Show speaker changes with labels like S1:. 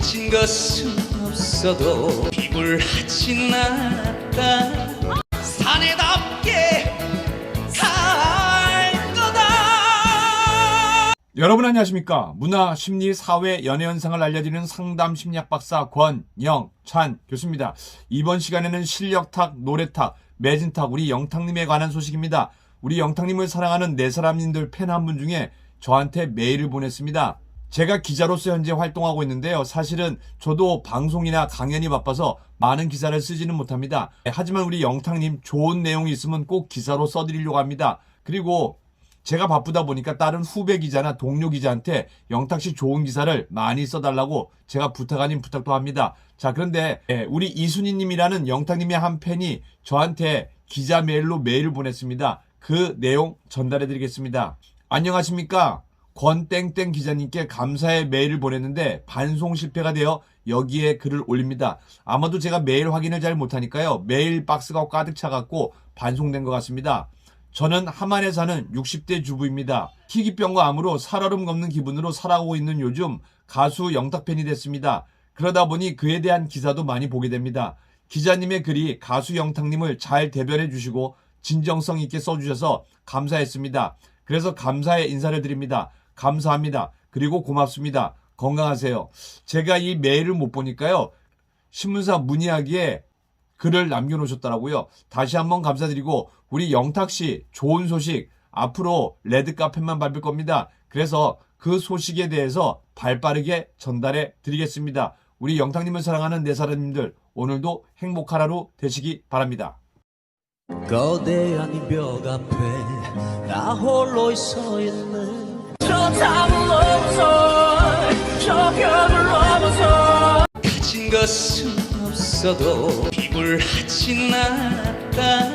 S1: 가진 것은 없어도 비굴하진 않았다. 사내답게 살 거다.
S2: 여러분 안녕하십니까? 문화 심리 사회 연애 현상을 알려드리는 상담 심리학 박사 권영찬 교수입니다. 이번 시간에는 실력탁 노래탁 매진탁 우리 영탁님에 관한 소식입니다. 우리 영탁님을 사랑하는 네 사람님들 팬 한 분 중에 저한테 메일을 보냈습니다 제가 기자로서 현재 활동하고 있는데요. 사실은 저도 방송이나 강연이 바빠서 많은 기사를 쓰지는 못합니다. 하지만 우리 영탁님 좋은 내용이 있으면 꼭 기사로 써드리려고 합니다. 그리고 제가 바쁘다 보니까 다른 후배 기자나 동료 기자한테 영탁 씨 좋은 기사를 많이 써달라고 제가 부탁 아닌 부탁도 합니다. 자, 그런데 예, 우리 이순희 님이라는 영탁님의 한 팬이 저한테 기자 메일로 메일을 보냈습니다. 그 내용 전달해 드리겠습니다. 안녕하십니까? 권땡땡 기자님께 감사의 메일을 보냈는데 반송 실패가 되어 여기에 글을 올립니다. 아마도 제가 메일 확인을 잘 못하니까요. 메일 박스가 가득 차갖고 반송된 것 같습니다. 저는 함안에 사는 60대 주부입니다. 희귀병과 암으로 살얼음 걷는 기분으로 살아오고 있는 요즘 가수 영탁팬이 됐습니다. 그러다 보니 그에 대한 기사도 많이 보게 됩니다. 기자님의 글이 가수 영탁님을 잘 대변해 주시고 진정성 있게 써주셔서 감사했습니다. 그래서 감사의 인사를 드립니다. 감사합니다. 그리고 고맙습니다. 건강하세요. 제가 이 메일을 못 보니까요. 신문사 문의하기에 글을 남겨놓으셨더라고요. 다시 한번 감사드리고 우리 영탁 씨 좋은 소식 앞으로 레드 카펫만 밟을 겁니다. 그래서 그 소식에 대해서 발빠르게 전달해 드리겠습니다. 우리 영탁님을 사랑하는 네 사람님들 오늘도 행복한 하루 되시기 바랍니다.
S3: 거대한 이벽 앞에 나 홀로 서 있는 저 담을 넘어서 저 벽을 넘어서
S1: 가진 것은 없어도 비굴하진 않았다